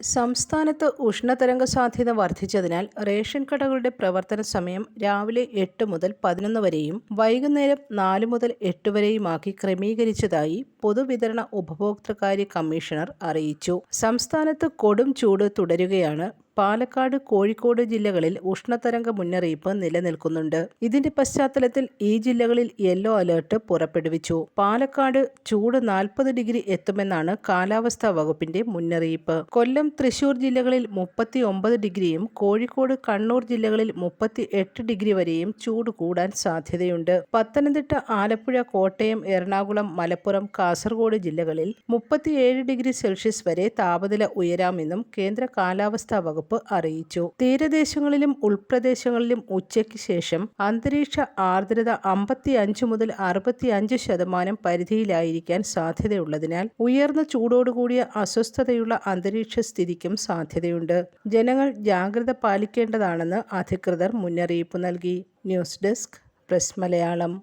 സംസ്ഥാനത്ത് ഉഷ്ണതരംഗ സാധ്യത വർദ്ധിച്ചതിനാൽ റേഷൻ കടകളുടെ പ്രവർത്തന സമയം രാവിലെ എട്ട് മുതൽ പതിനൊന്ന് വരെയും വൈകുന്നേരം നാല് മുതൽ എട്ട് വരെയുമാക്കി ക്രമീകരിച്ചതായി പൊതുവിതരണ ഉപഭോക്തൃകാര്യ കമ്മീഷണർ അറിയിച്ചു. സംസ്ഥാനത്ത് കൊടും ചൂട് തുടരുകയാണ് പാലക്കാട് കോഴിക്കോട് ജില്ലകളിൽ ഉഷ്ണതരംഗ മുന്നറിയിപ്പ് നിലനിൽക്കുന്നുണ്ട്. ഇതിന്റെ പശ്ചാത്തലത്തിൽ ഈ ജില്ലകളിൽ യെല്ലോ അലേർട്ട് പുറപ്പെടുവിച്ചു. പാലക്കാട് ചൂട് നാൽപ്പത് ഡിഗ്രി എത്തുമെന്നാണ് കാലാവസ്ഥാ വകുപ്പിന്റെ മുന്നറിയിപ്പ്. കൊല്ലം തൃശൂർ ജില്ലകളിൽ മുപ്പത്തി ഒമ്പത് ഡിഗ്രിയും കോഴിക്കോട് കണ്ണൂർ ജില്ലകളിൽ മുപ്പത്തി എട്ട് ഡിഗ്രി വരെയും ചൂട് കൂടാൻ സാധ്യതയുണ്ട്. പത്തനംതിട്ട ആലപ്പുഴ കോട്ടയം എറണാകുളം മലപ്പുറം കാസർഗോഡ് ജില്ലകളിൽ മുപ്പത്തിയേഴ് ഡിഗ്രി സെൽഷ്യസ് വരെ താപനില ഉയരാമെന്നും കേന്ദ്ര കാലാവസ്ഥാ വകുപ്പ് അറിയിച്ചു. തീരദേശങ്ങളിലും ഉൾപ്രദേശങ്ങളിലും ഉച്ചയ്ക്ക് ശേഷം അന്തരീക്ഷ ആർദ്രത അമ്പത്തി അഞ്ച് മുതൽ അറുപത്തി അഞ്ച് ശതമാനം പരിധിയിലായിരിക്കാൻ സാധ്യതയുള്ളതിനാൽ ഉയർന്ന ചൂടോടുകൂടിയ അസ്വസ്ഥതയുള്ള അന്തരീക്ഷ സ്ഥിതിക്കും സാധ്യതയുണ്ട്. ജനങ്ങൾ ജാഗ്രത പാലിക്കേണ്ടതാണെന്ന് അധികൃതർ മുന്നറിയിപ്പ് നൽകി. News desk press Malayalam.